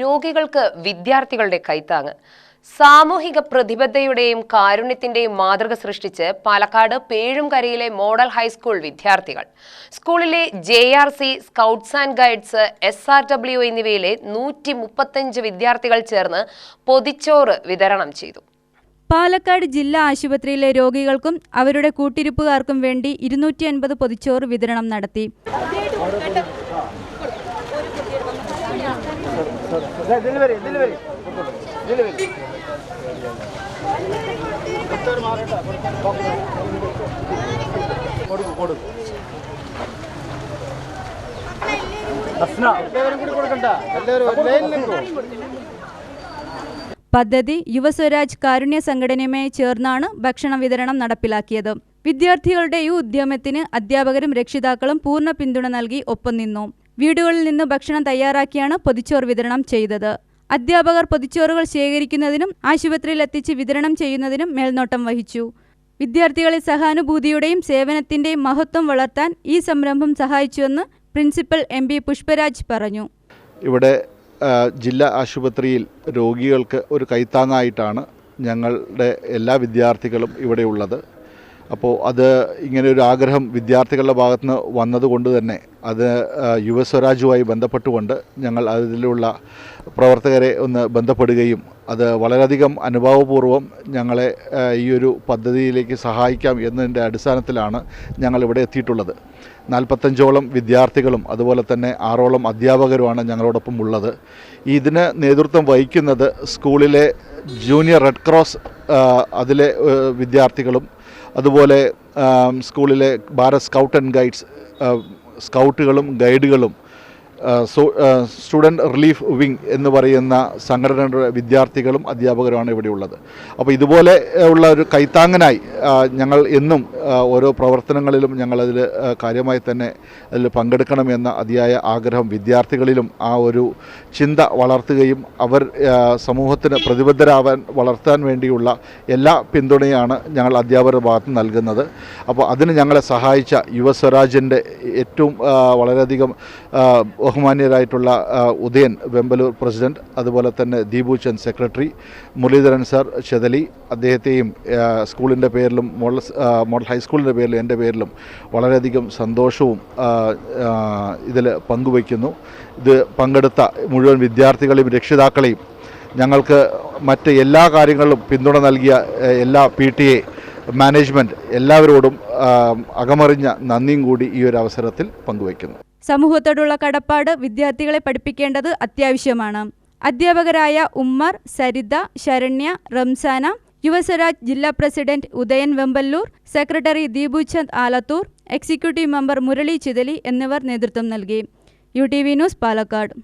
രോഗികൾക്ക് വിദ്യാർത്ഥികളുടെ കൈത്താങ് സാമൂഹിക പ്രതിബദ്ധതയുടെയും കാരുണ്യത്തിന്റെയും മാതൃക സൃഷ്ടിച്ച് പാലക്കാട് പേഴുംകരയിലെ മോഡൽ ഹൈസ്കൂൾ വിദ്യാർത്ഥികൾ. സ്കൂളിലെ J R C scouts and guides S R W എന്നിവയിലെ നൂറ്റി മുപ്പത്തഞ്ച് വിദ്യാർത്ഥികൾ ചേർന്ന് പൊതിച്ചോറ് വിതരണം ചെയ്തു. പാലക്കാട് ജില്ലാ ആശുപത്രിയിലെ രോഗികൾക്കും അവരുടെ കൂട്ടിരിപ്പുകാർക്കും വേണ്ടി ഇരുന്നൂറ്റി അൻപത് പൊതിച്ചോറ് വിതരണം നടത്തി. ഡെലിവറി ഡെലിവറി ഡെലിവറി എല്ലാവരും കൂടി കൊടുക്കണ്ട. എല്ലാവരും പദ്ധതി യുവസ്വരാജ് കാരുണ്യ സംഘടനയുമായി ചേർന്നാണ് ഭക്ഷണ വിതരണം നടപ്പിലാക്കിയത്. വിദ്യാർത്ഥികളുടെ ഈ ഉദ്യമത്തിന് അധ്യാപകരും രക്ഷിതാക്കളും പൂർണ പിന്തുണ നൽകി ഒപ്പം നിന്നു. വീടുകളിൽ നിന്ന് ഭക്ഷണം തയ്യാറാക്കിയാണ് പൊതിച്ചോറ് വിതരണം ചെയ്തത്. അധ്യാപകർ പൊതിച്ചോറുകൾ ശേഖരിക്കുന്നതിനും ആശുപത്രിയിൽ എത്തിച്ച് വിതരണം ചെയ്യുന്നതിനും മേൽനോട്ടം വഹിച്ചു. വിദ്യാർത്ഥികളിൽ സഹാനുഭൂതിയുടെയും സേവനത്തിന്റെയും മഹത്വം വളർത്താൻ ഈ സംരംഭം സഹായിച്ചുവെന്ന് പ്രിൻസിപ്പൽ എം പി പുഷ്പരാജ് പറഞ്ഞു. ഇവിടെ ജില്ലാ ആശുപത്രിയിൽ രോഗികൾക്ക് ഒരു കൈത്താങ്ങായിട്ടാണ് ഞങ്ങളുടെ എല്ലാ വിദ്യാർത്ഥികളും ഇവിടെ ഉള്ളത് അപ്പോൾ അത് ഇങ്ങനെ ഒരു ആഗ്രഹം വിദ്യാർത്ഥികളുടെ ഭാഗത്ത് നിന്ന് വന്നതുകൊണ്ട് തന്നെ അത് യുവസ്വരാജുമായി ബന്ധപ്പെട്ടുകൊണ്ട് ഞങ്ങൾ അതിലുള്ള പ്രവർത്തകരെ ഒന്ന് ബന്ധപ്പെടുകയും അത് വളരെയധികം അനുഭാവപൂർവം ഞങ്ങളെ ഈ ഒരു പദ്ധതിയിലേക്ക് സഹായിക്കാം എന്നതിന്റെ അടിസ്ഥാനത്തിലാണ് ഞങ്ങൾ ഇവിടെ എത്തിയിട്ടുള്ളത്. നാൽപ്പത്തഞ്ചോളം വിദ്യാർത്ഥികളും അതുപോലെ തന്നെ ആറോളം അധ്യാപകരുമാണ് ഞങ്ങളോടൊപ്പം ഉള്ളത്. ഇതിന് നേതൃത്വം വഹിക്കുന്നത് സ്കൂളിലെ ജൂനിയർ റെഡ് ക്രോസ് അതിലെ വിദ്യാർത്ഥികളും അതുപോലെ സ്കൂളിലെ ഭാരത് സ്കൗട്ട് ആൻഡ് ഗൈഡ്സ് സ്കൗട്ടുകളും ഗൈഡുകളും സ്റ്റുഡന്റ് റിലീഫ് വിങ് എന്ന് പറയുന്ന സംഘടനയുടെ വിദ്യാർത്ഥികളും അധ്യാപകരുമാണ് ഇവിടെയുള്ളത്. അപ്പോൾ ഇതുപോലെ ഉള്ള ഒരു കൈത്താങ്ങനായി ഞങ്ങൾ എന്നും ഓരോ പ്രവർത്തനങ്ങളിലും ഞങ്ങളതിൽ കാര്യമായി തന്നെ അതിൽ പങ്കെടുക്കണമെന്ന അതിയായ ആഗ്രഹം വിദ്യാർത്ഥികളിലും ആ ഒരു ചിന്ത വളർത്തുകയും അവർ സമൂഹത്തിന് പ്രതിബദ്ധരാവാൻ വളർത്താൻ വേണ്ടിയുള്ള എല്ലാ പിന്തുണയാണ് ഞങ്ങൾ അധ്യാപകരുടെ ഭാഗത്ത് നൽകുന്നത്. അപ്പോൾ അതിന് ഞങ്ങളെ സഹായിച്ച യുവസ്വരാജിന്റെ ഏറ്റവും വളരെയധികം ബഹുമാന്യരായിട്ടുള്ള ഉദയൻ വെമ്പലൂർ പ്രസിഡന്റ് അതുപോലെ തന്നെ ദീപു ചന്ദ് സെക്രട്ടറി മുരളീധരൻ സാർ ചെതലി അദ്ദേഹത്തെയും സ്കൂളിന്റെ പേരിലും മോഡൽ മോഡൽ ഹൈസ്കൂളിന്റെ പേരിലും എന്റെ പേരിലും വളരെയധികം സന്തോഷവും ഇതിൽ പങ്കുവയ്ക്കുന്നു. ഇത് പങ്കെടുത്ത മുഴുവൻ വിദ്യാർത്ഥികളെയും രക്ഷിതാക്കളെയും ഞങ്ങൾക്ക് മറ്റ് എല്ലാ കാര്യങ്ങളിലും പിന്തുണ നൽകിയ എല്ലാ പി ടി എ മാനേജ്മെന്റ് എല്ലാവരോടും അകമറിഞ്ഞ നന്ദിയും കൂടി ഈ ഒരു അവസരത്തിൽ പങ്കുവയ്ക്കുന്നു. സമൂഹത്തോടുള്ള കടപ്പാട് വിദ്യാർത്ഥികളെ പഠിപ്പിക്കേണ്ടത് അത്യാവശ്യമാണ്. അധ്യാപകരായ ഉമ്മർ സരിത ശരണ്യ റംസാന യുവസ്വരാജ് ജില്ലാ president Udayan Vemballur secretary Deepuchand Alathur executive member Murali Chithali എന്നിവർ നേതൃത്വം നൽകി. U T V news Palakkad.